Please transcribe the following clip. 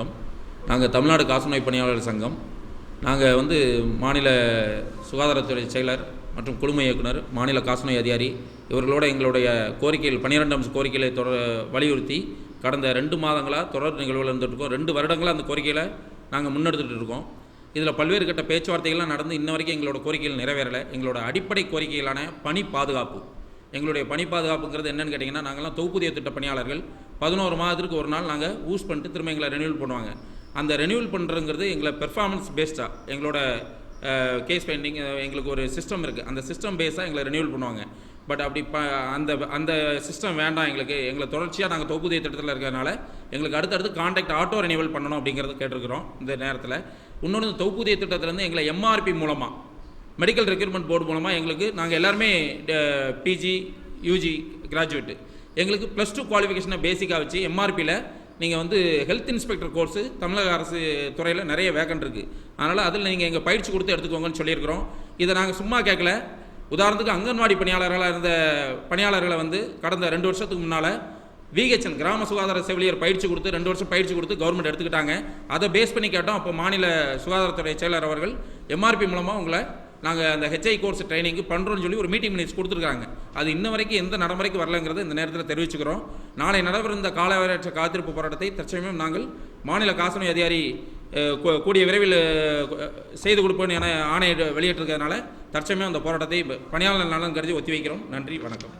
வணக்கம் நாங்கள் தமிழ்நாடு காசநோய் பணியாளர் சங்கம். நாங்கள் வந்து மாநில சுகாதாரத்துறை செயலர் மற்றும் குழும இயக்குனர் மாநில காசநோய் அதிகாரி. இவர்களோட எங்களுடைய கோரிக்கைகள் பன்னிரெண்டாம் கோரிக்கைகளை தொடர் வலியுறுத்தி கடந்த ரெண்டு மாதங்களாக தொடர் நிகழ்வுகள் இருந்துகிட்ருக்கோம். ரெண்டு வருடங்களாக அந்த கோரிக்கையில் நாங்கள் முன்னெடுத்துட்டு இருக்கோம். இதில் பல்வேறு கட்ட பேச்சுவார்த்தைகள்லாம் நடந்து இன்ன வரைக்கும் எங்களோட கோரிக்கைகள் நிறைவேறலை. எங்களோட அடிப்படை கோரிக்கைகளான பணி பாதுகாப்பு. எங்களுடைய பணி பாதுகாப்புங்கிறது என்னென்னு கேட்டிங்கன்னா நாங்கள்லாம் தொகுப்புதிய திட்ட பணியாளர்கள். பதினோரு மாதத்திற்கு ஒரு நாள் நாங்கள் யூஸ் பண்ணிட்டு திரும்ப எங்களை ரெனியூல் பண்ணுவாங்க. அந்த ரெனியூல் பண்ணுறங்கிறது எங்களை பெர்ஃபார்மன்ஸ் பேஸ்டாக எங்களோட கேஸ் பெயிண்டிங் எங்களுக்கு ஒரு சிஸ்டம் இருக்குது அந்த சிஸ்டம் பேஸாக எங்களை ரெனியூல் பண்ணுவாங்க. பட் அப்படி ப அந்த அந்த சிஸ்டம் வேண்டாம் எங்களுக்கு. எங்களை தொடர்ச்சியாக நாங்கள் தொகுதி திட்டத்தில் இருக்கிறதுனால எங்களுக்கு அடுத்தடுத்து கான்டாக்ட் ஆட்டோ ரெனியூவல் பண்ணணும் அப்படிங்கிறத கேட்டிருக்கிறோம் இந்த நேரத்தில். இன்னொன்று இந்த தொகுப்பூதிய திட்டத்திலேருந்து எங்களை எம்ஆர்பி மூலமாக மெடிக்கல் ரெக்ரூட்மெண்ட் போர்டு மூலமாக எங்களுக்கு நாங்கள் எல்லாருமே பிஜி யூஜி கிராஜுவேட்டு எங்களுக்கு ப்ளஸ் டூ குவாலிஃபிகேஷனை பேசிக்காக வச்சு எம்ஆர்பியில் நீங்கள் வந்து ஹெல்த் இன்ஸ்பெக்டர் கோர்ஸு தமிழக அரசு துறையில் நிறைய வேக்கன்ட் இருக்குது அதனால் அதில் நீங்கள் எங்கள் பயிற்சி கொடுத்து எடுத்துக்கோங்கன்னு சொல்லியிருக்கிறோம். இதை நாங்கள் சும்மா கேட்கல உதாரணத்துக்கு அங்கன்வாடி பணியாளர்களாக இருந்த பணியாளர்களை வந்து கடந்த ரெண்டு வருஷத்துக்கு முன்னால் விஹெச்என் கிராம சுகாதார செவிலியர் பயிற்சி கொடுத்து ரெண்டு வருஷம் பயிற்சி கொடுத்து கவர்மெண்ட் எடுத்துக்கிட்டாங்க. அதை பேஸ் பண்ணி கேட்டோம். அப்போ மாநில சுகாதாரத்துறை செயலர் அவர்கள் எம்ஆர்பி மூலமாக உங்களை நாங்கள் அந்த ஹெச்ஐ கோர்ஸ் ட்ரைனிங்கு பண்ணுறோன்னு சொல்லி ஒரு மீட்டிங் மினிட்ஸ் கொடுத்துருக்காங்க. அது இன்ன வரைக்கும் எந்த நடைமுறைக்கு வரலங்கிறத இந்த நேரத்தில் தெரிவிச்சுக்கிறோம். நாளை நடைபெற இந்த காலவரையற்ற காத்திருப்பு போராட்டத்தை தற்சமயம் நாங்கள் மாநில காசநோய் அதிகாரி கூடிய விரைவில் செய்து கொடுப்போம் என ஆணையை வெளியிட்டிருக்கிறதுனால தற்சமயம் அந்த போராட்டத்தை பணியாளர் நலன் கருதி ஒத்தி வைக்கிறோம் நன்றி வணக்கம்.